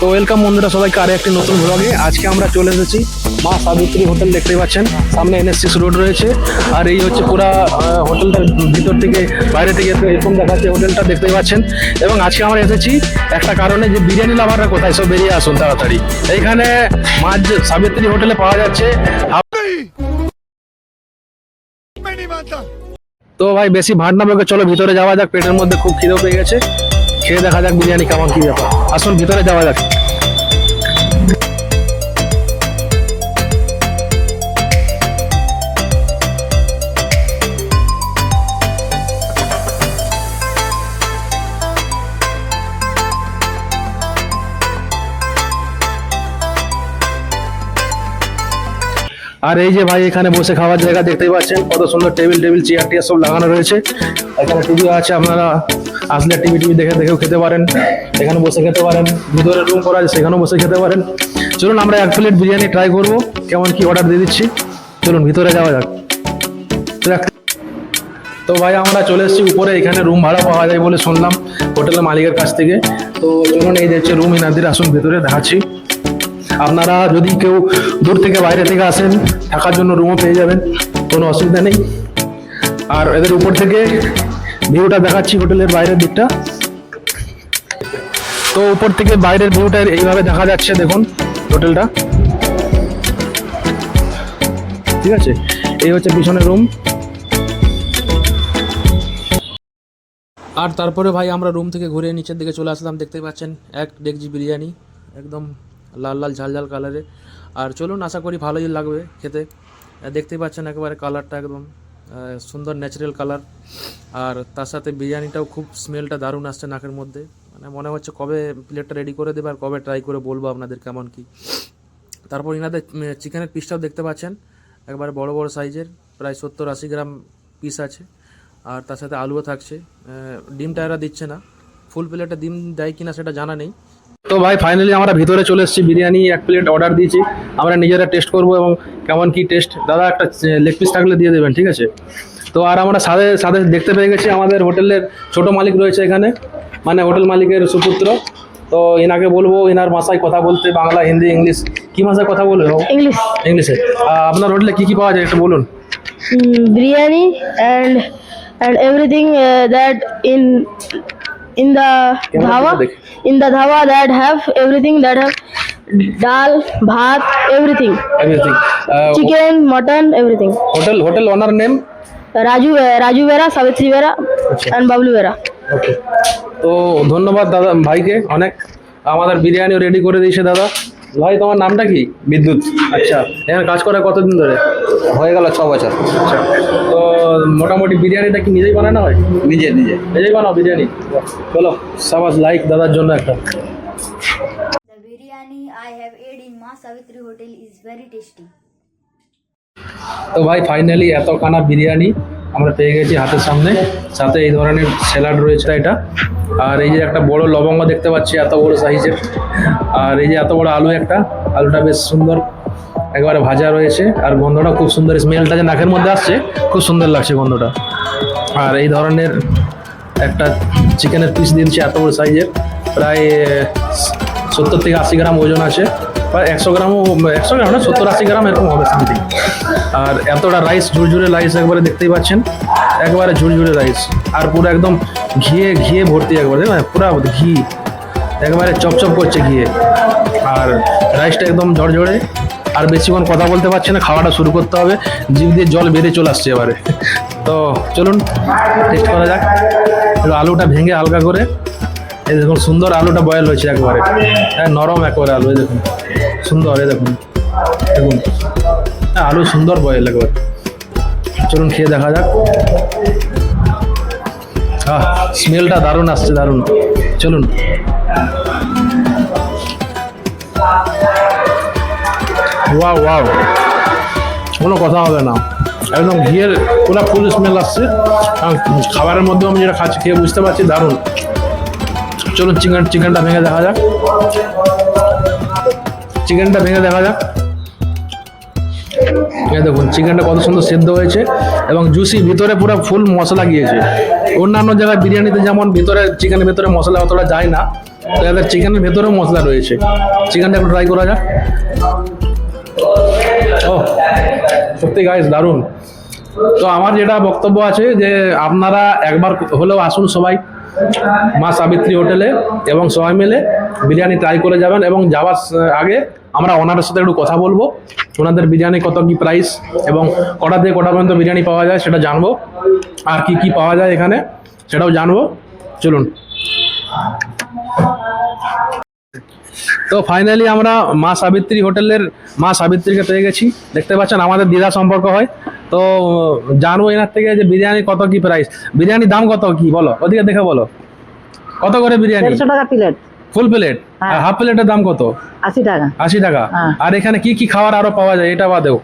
তো ওয়েলকাম বন্ধুরা সবাইকে আরও একটি নতুন ব্লগে আজকে আমরা চলে এসেছি মা সাবিত্রী হোটেল দেখতে পাচ্ছেন। সামনে এনএসসিস রোড রয়েছে। আর এই হচ্ছে পুরা হোটেলটার ভিতর থেকে বাইরে থেকে এরকম দেখাচ্ছে হোটেলটা দেখতে পাচ্ছেন। এবং আজকে আমরা এসেছি একটা কারণে যে বিরিয়ানি লাভাররা কোথায়? সব বেরিয়ে আসুন তাড়াতাড়ি। এইখানে মা সাবিত্রী হোটেলে পাওয়া যাচ্ছে। তো ভাই বেশি ভাড় না চলো ভিতরে যাওয়া যাক। পেটের মধ্যে খুব খিদেও পেয়ে গেছে। খেয়ে দেখা যাক বিরিয়ানি কেমন কি ব্যাপার। আসুন ভিতরে যাওয়া যাক। আর এই যে ভাই এখানে বসে খাওয়ার জায়গা দেখতেই পাচ্ছেন, কত সুন্দর টেবিল টেবিল, চেয়ার, টিয়ার সব লাগানো রয়েছে। এখানে টিভি আছে, আপনারা আসলে টিভি টিভি দেখে, দেখেও খেতে পারেন। এখানে বসে খেতে পারেন। ভিতরে রুম করা আছে, সেখানেও বসে খেতে পারেন। চলুন, আমরা এক প্লেট বিরিয়ানি ট্রাই করব। কেমন কি অর্ডার দিয়ে দিচ্ছি? চলুন, ভিতরে যাওয়া যাক। তো ভাই, আমরা চলে এসেছি উপরে। এখানে রুম ভাড়া পাওয়া যায় বলে শুনলাম হোটেলের মালিকের কাছ থেকে। তো চলুন, এই দেখছে রুম ইনাদের আসুন, ভিতরে দেখাচ্ছি। আপনারা যদি কেউ দূর থেকে বাইরে থেকে আসেন, থাকার জন্য রুমও পেয়ে যাবেন, কোনো অসুবিধা নেই। আর এদের উপর থেকে ভিউটা দেখাচ্ছি হোটেলের বাইরের দিকটা। তো উপর থেকে বাইরের ভিউটা এইভাবে দেখা যাচ্ছে, দেখুন হোটেলটা ঠিক আছে? এই হচ্ছে পিছনের রুম আর তারপরে ভাই আমরা রুম থেকে ঘুরে নিচের দিকে চলে আসলাম, দেখতে পাচ্ছেন এক ডেকজি বিরিয়ানি, একদম লাল লাল ঝাল ঝাল কালারে আর চলুন আশা করি ভালোই লাগবে খেতে। আহ, দেখতেই পাচ্ছেন একেবারে কালারটা একদম সুন্দর ন্যাচারাল কালার আর তার সাথে বিরিয়ানিটাও খুব স্মেলটা দারুণ আসছে নাকের মধ্যে। মানে মনে হচ্ছে কবে প্লেটটা রেডি করে দেবে আর কবে ট্রাই করে বলব আপনাদের কেমন কি। তারপর ইনাদের চিকেনের পিসটাও দেখতে পাচ্ছেন। একবারে বড় বড় সাইজের প্রায় সত্তর আশি গ্রাম পিস আছে। আর তার সাথে আলুও থাকছে। ডিমটা এরা দিচ্ছে না। ফুল প্লেটে ডিম দেয় কিনা সেটা জানা নেই। তো ভাই ফাইনালি আমরা ভিতরে চলে এসেছি বিরিয়ানি এক প্লেট অর্ডার দিয়েছি। আমরা নিজেরা টেস্ট করব এবং কেমন কি টেস্ট দাদা একটা লেগ পিস থাকলে দিয়ে দেবেন ঠিক আছে? তো আর আমরা সাথে সাথে দেখতে পেয়ে গেছি আমাদের হোটেলের ছোট মালিক রয়েছে এখানে মানে হোটেল মালিকের সুপুত্র। তো এনাকে বলব এনার ভাষায় কথা বলতে বাংলা হিন্দি ইংলিশ কি ভাষায় কথা বলবে? English, ইংলিশে। আপনার হোটেলে কি কি পাওয়া যায় একটু বলুন। Biryani and and everything that that in the dhawa, in the dhawa that have everything that have dal, bhat, everything, everything uh, chicken, mutton, everything. hotel hotel owner name Raju, uh, Raju Vera, Savitri Vera, and Bablu Vera. Okay তো ধন্যবাদ দাদা ভাইকে অনেক আমাদের বিরিয়ানিও ready করে দিয়েছে দাদা ভাই তোমার নামটা কি? বিদ্যুৎ। আচ্ছা এখানে কাজ করা কতদিন ধরে? হয়ে গেল ছ বছর। আচ্ছা তো মোটামুটি বিরিয়ানিটা কি নিজেই বানানো হয়? নিজে নিজে। নিজেই বানাও বিরিয়ানি? চলো সাবাস লাইক দাদার জন্য একটা। Very তো ভাই ফাইনালি এত কানা বিরিয়ানি আমরা পেয়ে গেছি হাতের সামনে। সাথে এই ধরনের স্যালাড রয়েছে এটা। আর এই যে একটা বড় লবঙ্গ দেখতে পাচ্ছি, এত বড় সাইজের আর এই যে এত বড় আলু একটা, আলুটা বেশ সুন্দর একবারে ভাজা রয়েছে। আর গন্ধটা খুব সুন্দর স্মেলটা যে নাকের মধ্যে আসছে, খুব সুন্দর লাগছে গন্ধটা। আর এই ধরনের একটা চিকেনের পিস দিয়েছে, এত বড় সাইজের প্রায় সত্তর থেকে আশি গ্রাম ওজন আছে। প্রায় একশো গ্রামও একশো গ্রাম না, সত্তর আশি গ্রাম এরকম হবে সামথিং আর এতটা রাইস ঝুরঝুরে রাইস একবারে দেখতেই পাচ্ছেন, একবারে ঝুরঝুরে রাইস আর পুরো একদম ঘিয়ে ঘিয়ে ভর্তি একবারে পুরো ঘি, একবারে চপচপ করছে ঘিয়ে। আর রাইসটা একদম ঝরঝরে। আর বেশিক্ষণ কথা বলতে পারছে না, খাওয়াটা শুরু করতে হবে। জিভ দিয়ে জল বেরিয়ে চলে আসছে এবারে। তো চলুন টেস্ট করা যাক। আলুটা ভেঙে হালকা করে এই দেখুন, সুন্দর আলুটা বয়েল হয়েছে একবারে। হ্যাঁ নরম একবারে আলু, এই দেখুন। সুন্দর, এই দেখুন। দেখুন হ্যাঁ আলু সুন্দর বয়েল একবার। চলুন খেয়ে দেখা যাক। হ্যাঁ স্মেলটা দারুণ আসছে, দারুণ। চলুন। ওয়াও ওয়াও কোনো কথা হবে না। একদম ঘিয়ের পুরো ফুল স্মেল আসছে। খাবারের মধ্যে আমি যেটা খাচ্ছি, খেয়ে বুঝতে পারছি, দারুণ। চলুন চিকেন চিকেনটা ভেঙে দেখা যাক। চিকেনটা ভেঙে দেখা যাক। এই দেখুন, চিকেনটা কত সুন্দর সেদ্ধ হয়েছে এবং জুসি, ভিতরে পুরো ফুল মশলা গিয়েছে। অন্যান্য জায়গায় বিরিয়ানিতে যেমন ভিতরে চিকেনের ভিতরে মশলা অতটা যায় না, তো এদের চিকেনের ভেতরেও মশলা রয়েছে। চিকেনটা একটু ট্রাই করা যাক। ও, সত্যি গাইস দারুণ। তো আমার যেটা বক্তব্য আছে যে আপনারা একবার হলেও আসুন সবাই। মা সাবিত্রী হোটেলে এবং সবাই মিলে বিরিয়ানি ট্রাই করে যাবেন এবং যাওয়ার আগে আমরা ওনাদের সাথে একটু কথা বলব। ওনাদের বিরিয়ানি কত কি প্রাইস এবং কটা থেকে কটা পর্যন্ত বিরিয়ানি পাওয়া যায় সেটা জানব। আর কি কি পাওয়া যায় এখানে সেটাও জানব। চলুন। তো ফাইনালি আমরা মা সাবিত্রী হোটেলের মা সাবিত্রীকে পেয়ে গেছি। দেখতে পাচ্ছেন আমাদের দিদা সম্পর্ক হয়। তো জানব এনার থেকে যে বিরিয়ানি কত কি প্রাইস বিরিয়ানির দাম কত কি? বলো ওদিকে দেখে বলো। কত করে বিরিয়ানি? দেড়শো টাকা প্লেট ফুল প্লেট হ্যাঁ। হাফ প্লেটের দাম কত? আশি টাকা। আশি টাকা? হ্যাঁ। আর এখানে কি কি খাবার আরও পাওয়া যায় এটা বাদেও।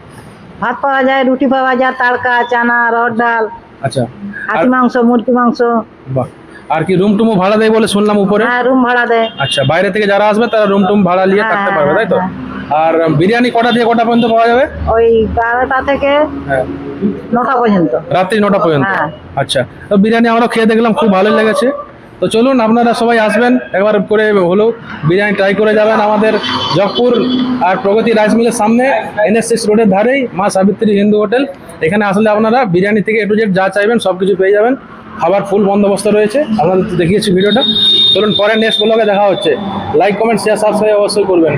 ভাত পাওয়া যায় রুটি পাওয়া যায় তাড়কা চানা রড ডাল। আচ্ছা। আর হাতি মাংস মুরগি মাংস। বাহ। আর কি রুম টুমও ভাড়া দেয় বলে শুনলাম উপরে? হ্যাঁ রুম ভাড়া দেয়। আচ্ছা বাইরে থেকে যারা আসবে তারা রুম টুম ভাড়া নিয়ে হ্যাঁ, থাকতে পারবে তাই তো? হ্যাঁ। আর বিরিয়ানি কটা থেকে কটা পর্যন্ত পাওয়া যাবে? ওই বারোটা থেকে হ্যাঁ। নটা পর্যন্ত। রাত্রি নটা পর্যন্ত? হ্যাঁ। আচ্ছা। তো বিরিয়ানি আমরা খেয়ে দেখলাম খুব ভালো লেগেছে। তো চলুন আপনারা সবাই আসবেন একবার করে হলেও বিরিয়ানি ট্রাই করে যাবেন আমাদের জগপুর আর প্রগতি রাইস মিলের সামনে এনএস সিক্স রোডের ধারেই মা সাবিত্রী হিন্দু হোটেল। এখানে আসলে আপনারা বিরিয়ানি থেকে এটু জেড যা চাইবেন সব কিছু পেয়ে যাবেন। খাবার ফুল বন্দোবস্ত রয়েছে। আপনাদের দেখিয়েছি ভিডিওটা। চলুন পরে নেক্সট ব্লগে দেখা হচ্ছে। লাইক কমেন্ট শেয়ার সাবস্ক্রাইব অবশ্যই করবেন।